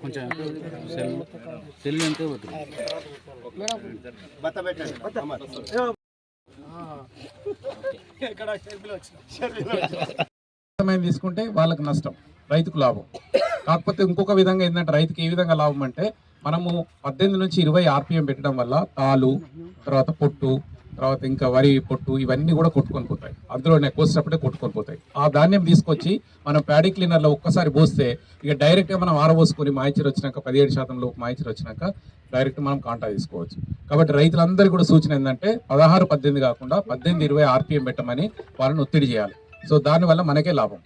కొంచెం cell cell అంతే తీసుకుంటే వాళ్ళకి నష్టం రైతుకు లాభం. కాకపోతే ఇంకొక విధంగా ఏంటంటే రైతుకి ఏ విధంగా లాభం అంటే మనము పద్దెనిమిది నుంచి ఇరవై ఆర్పిఎం పెట్టడం వల్ల తాలు తర్వాత పొట్టు తర్వాత ఇంకా వరి పొట్టు ఇవన్నీ కూడా కొట్టుకొని పోతాయి. అందులోనే కోసేటప్పుడే కొట్టుకొని పోతాయి. ఆ ధాన్యం తీసుకొచ్చి మనం ప్యాడీ క్లీనర్లో ఒక్కసారి పోస్తే ఇక డైరెక్ట్గా మనం ఆరబోసుకొని మాయిచర్ వచ్చినాక పదిహేడు శాతంలో మాయిచర్ వచ్చినాక డైరెక్ట్ మనం కాంటా తీసుకోవచ్చు. కాబట్టి రైతులందరికీ కూడా సూచన ఏంటంటే పదహారు పద్దెనిమిది కాకుండా పద్దెనిమిది ఇరవై ఆర్పిఎం పెట్టమని వాళ్ళని ఒత్తిడి చేయాలి. సో దానివల్ల మనకే లాభం.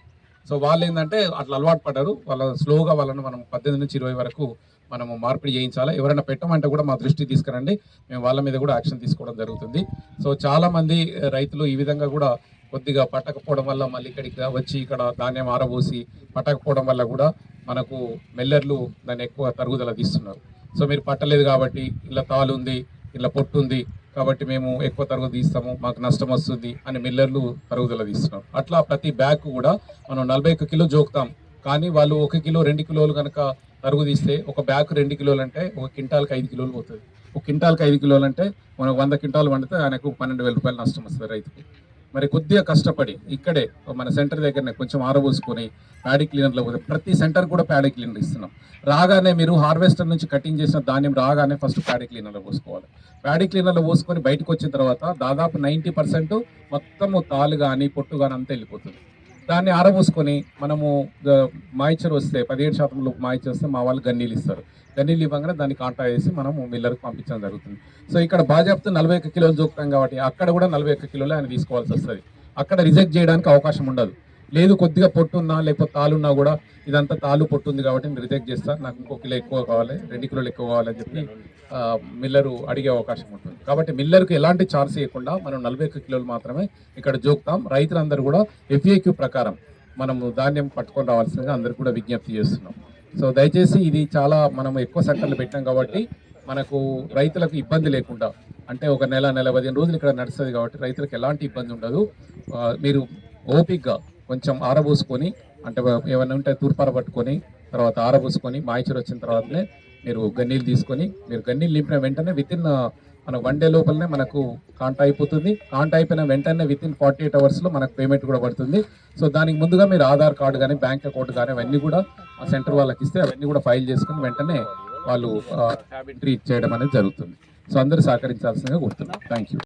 సో వాళ్ళు ఏంటంటే అట్లా అలవాటు పడ్డారు. వాళ్ళ స్లోగా వాళ్ళని మనం పద్దెనిమిది నుంచి ఇరవై వరకు మనము మార్పిడి చేయించాలా. ఎవరైనా పెట్టమంటే కూడా మా దృష్టి తీసుకురండి. మేము వాళ్ళ మీద కూడా యాక్షన్ తీసుకోవడం జరుగుతుంది. సో చాలామంది రైతులు ఈ విధంగా కూడా కొద్దిగా పట్టకపోవడం వల్ల మళ్ళీ ఇక్కడికి వచ్చి ఇక్కడ ధాన్యం ఆరబోసి పట్టకపోవడం వల్ల కూడా మనకు మెల్లర్లు దాన్ని ఎక్కువ తరుగుదల తీస్తున్నారు. సో మీరు పట్టలేదు కాబట్టి ఇలా తాలు ఉంది ఇలా పొట్టు ఉంది కాబట్టి మేము ఎక్కువ తరుగుదల తీస్తాము మాకు నష్టం వస్తుంది అని మిల్లర్లు తరుగుదల తీస్తున్నారు. అట్లా ప్రతి బ్యాగ్ కూడా మనం నలభై ఒక్క కిలో జోకుతాం. కానీ వాళ్ళు ఒక కిలో రెండు కిలోలు కనుక తరుగు తీస్తే ఒక బ్యాగ్ రెండు కిలోలు అంటే ఒక క్వింటాల్కి ఐదు కిలోలు పోతుంది. ఒక క్వింటాల్కి ఐదు కిలోలు అంటే మనకు వంద క్వింటాలు పండితే ఆయనకు పన్నెండు వేల రూపాయలు నష్టం వస్తుంది రైతుకి. మరి కొద్దిగా కష్టపడి ఇక్కడే మన సెంటర్ దగ్గరనే కొంచెం ఆరబోసుకొని ప్యాడీ క్లీనర్లో పోతే ప్రతి సెంటర్ కూడా ప్యాడీ క్లీనర్ ఇస్తున్నాం. రాగానే మీరు హార్వెస్టర్ నుంచి కటింగ్ చేసిన ధాన్యం రాగానే ఫస్ట్ ప్యాడీ క్లీనర్లో పోసుకోవాలి. ప్యాడీ క్లీనర్లో పోసుకొని బయటకు వచ్చిన తర్వాత దాదాపు నైంటీ పర్సెంట్ మొత్తము తాలు కానీ పొట్టు కానీ అంతా వెళ్ళిపోతుంది. దాన్ని ఆరబోసుకొని మనము మాయిచర్ వస్తే పదిహేడు శాతంలో మాయిచర్ వస్తే మా వాళ్ళు గన్నీళ్ళు ఇస్తారు. గన్నీళ్ళు ఇవ్వగానే దాన్ని కాంటా వేసి మనము మిల్లర్కి పంపించడం జరుగుతుంది. సో ఇక్కడ బాజాప్తు నలభై ఒక్క కిలోలు చూపుతాం కాబట్టి అక్కడ కూడా నలభై ఒక్క కిలోలు ఆయన తీసుకోవాల్సి వస్తుంది. అక్కడ రిజెక్ట్ చేయడానికి అవకాశం ఉండదు. లేదు కొద్దిగా పొట్టు ఉన్నా లేకపోతే తాలున్నా కూడా ఇదంతా తాలు పొట్టుంది కాబట్టి నేను రిజెక్ట్ చేస్తా. నాకు ఇంకో కిలో ఎక్కువ కావాలి రెండు కిలోలు ఎక్కువ కావాలని చెప్పి మిల్లరు అడిగే అవకాశం ఉంటుంది. కాబట్టి మిల్లర్కి ఎలాంటి ఛార్జ్ చేయకుండా మనం నలభై ఒక్క కిలోలు మాత్రమే ఇక్కడ జోకుతాం. రైతులందరూ కూడా ఎఫ్ఏక్యూ ప్రకారం మనము ధాన్యం పట్టుకొని రావాల్సిందిగా అందరూ కూడా విజ్ఞప్తి చేస్తున్నాం. సో దయచేసి ఇది చాలా మనం ఎక్కువ సెంటర్లు పెట్టాం కాబట్టి మనకు రైతులకు ఇబ్బంది లేకుండా అంటే ఒక నెల నెల పదిహేను రోజులు ఇక్కడ నడుస్తుంది కాబట్టి రైతులకు ఎలాంటి ఇబ్బంది ఉండదు. మీరు ఓపిక్గా కొంచెం ఆరబోసుకొని అంటే ఏమైనా ఉంటే తూర్పార పట్టుకొని తర్వాత ఆరబోసుకొని మాయచూరు వచ్చిన తర్వాతనే మీరు గన్నీళ్ళు తీసుకొని మీరు గన్నీళ్ళు నింపిన వెంటనే విత్ ఇన్ మన వన్ డే లోపలనే మనకు కాంట అయిపోతుంది. కాంట అయిపోయిన వెంటనే విత్ ఇన్ ఫార్టీ ఎయిట్ అవర్స్లో మనకు పేమెంట్ కూడా పడుతుంది. సో దానికి ముందుగా మీరు ఆధార్ కార్డు కానీ బ్యాంక్ అకౌంట్ కానీ అవన్నీ కూడా ఆ సెంటర్ వాళ్ళకి ఇస్తే అవన్నీ కూడా ఫైల్ చేసుకుని వెంటనే వాళ్ళు ట్యాబ్ ఎంట్రీ చేయడం అనేది జరుగుతుంది. సో అందరూ సహకరించాల్సిందిగా కోరుతున్నాను థ్యాంక్ యూ